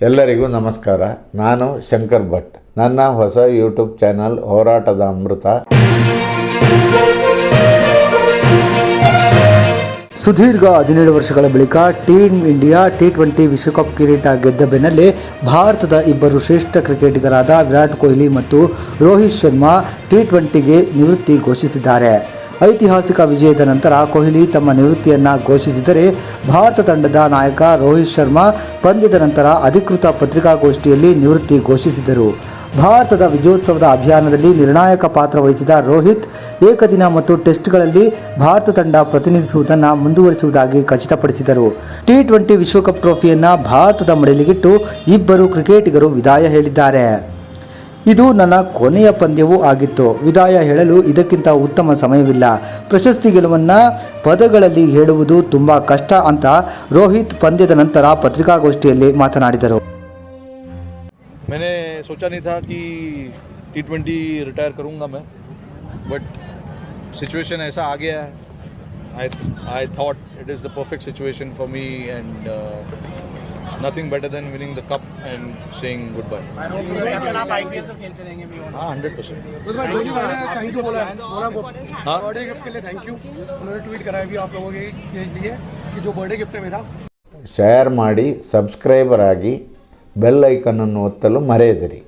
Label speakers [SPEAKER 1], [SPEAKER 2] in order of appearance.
[SPEAKER 1] ಎಲ್ಲರಿಗೂ ನಮಸ್ಕಾರ. ನಾನು ಶಂಕರ್ ಭಟ್. ನನ್ನ ಹೊಸ ಯೂಟ್ಯೂಬ್ ಚಾನಲ್ ಹೋರಾಟದ ಅಮೃತ.
[SPEAKER 2] ಸುದೀರ್ಘ ಹದಿನೇಳು ವರ್ಷಗಳ ಬಳಿಕ ಟೀಮ್ ಇಂಡಿಯಾ ಟಿ ಟ್ವೆಂಟಿ ವಿಶ್ವಕಪ್ ಕಿರೀಟ ಗೆದ್ದ ಬೆನ್ನಲ್ಲೇ ಭಾರತದ ಇಬ್ಬರು ಶ್ರೇಷ್ಠ ಕ್ರಿಕೆಟಿಗರಾದ ವಿರಾಟ್ ಕೊಹ್ಲಿ ಮತ್ತು ರೋಹಿತ್ ಶರ್ಮಾ ಟಿ ಟ್ವೆಂಟಿಗೆ ನಿವೃತ್ತಿ ಘೋಷಿಸಿದ್ದಾರೆ. ಐತಿಹಾಸಿಕ ವಿಜಯದ ನಂತರ ಕೊಹ್ಲಿ ತಮ್ಮ ನಿವೃತ್ತಿಯನ್ನು ಘೋಷಿಸಿದರೆ ಭಾರತ ತಂಡದ ನಾಯಕ ರೋಹಿತ್ ಶರ್ಮಾ ಪಂದ್ಯದ ನಂತರ ಅಧಿಕೃತ ಪತ್ರಿಕಾಗೋಷ್ಠಿಯಲ್ಲಿ ನಿವೃತ್ತಿ ಘೋಷಿಸಿದರು. ಭಾರತದ ವಿಜಯೋತ್ಸವದ ಅಭಿಯಾನದಲ್ಲಿ ನಿರ್ಣಾಯಕ ಪಾತ್ರ ವಹಿಸಿದ ರೋಹಿತ್ ಏಕದಿನ ಮತ್ತು ಟೆಸ್ಟ್ಗಳಲ್ಲಿ ಭಾರತ ತಂಡ ಪ್ರತಿನಿಧಿಸುವುದನ್ನು ಮುಂದುವರಿಸುವುದಾಗಿ ಖಚಿತಪಡಿಸಿದರು. ಟಿ ಟ್ವೆಂಟಿ ವಿಶ್ವಕಪ್ ಟ್ರೋಫಿಯನ್ನು ಭಾರತದ ಮಡಿಲಿಗಿಟ್ಟು ಇಬ್ಬರು ಕ್ರಿಕೆಟಿಗರು ವಿದಾಯ ಹೇಳಿದ್ದಾರೆ. ಇದು ನನ್ನ ಕೊನೆಯ ಪಂದ್ಯವೂ ಆಗಿತ್ತು ವಿದಾಯ ಹೇಳಲು ಇದಕ್ಕಿಂತ ಉತ್ತಮ ಸಮಯವಿಲ್ಲ ಪ್ರಶಸ್ತಿ ಗೆಲುವನ್ನು ಪದಗಳಲ್ಲಿ ಹೇಳುವುದು ತುಂಬ ಕಷ್ಟ ಅಂತ ರೋಹಿತ್ ಪಂದ್ಯದ ನಂತರ ಪತ್ರಿಕಾಗೋಷ್ಠಿಯಲ್ಲಿ ಮಾತನಾಡಿದರು
[SPEAKER 3] मैंने सोचा नहीं था कि टी ट्वेंटी रिटायर करूँगा मैं बट सिचुएशन ऐसा आ गया है I I thought it is the perfect situation for me and nothing better than winning the cup and saying good bye
[SPEAKER 4] आप आईपीएल तो खेलते रहेंगे भी
[SPEAKER 3] हाँ हंड्रेड परसेंट
[SPEAKER 4] थैंक यू बोला है
[SPEAKER 3] हाँ
[SPEAKER 4] बर्थडे गिफ्ट के लिए थैंक यू उन्होंने ट्वीट करा है भी आप लोगों के के लिए कि जो बर्थडे गिफ्ट है मेरा
[SPEAKER 1] ಶೇರ್ ಮಾಡಿ ಸಬ್ಸ್ಕ್ರೈಬರ್ ಆಗಿ ಬೆಲ್ ಐಕನನ್ನು ಒತ್ತಲು ಮರೆಯದಿರಿ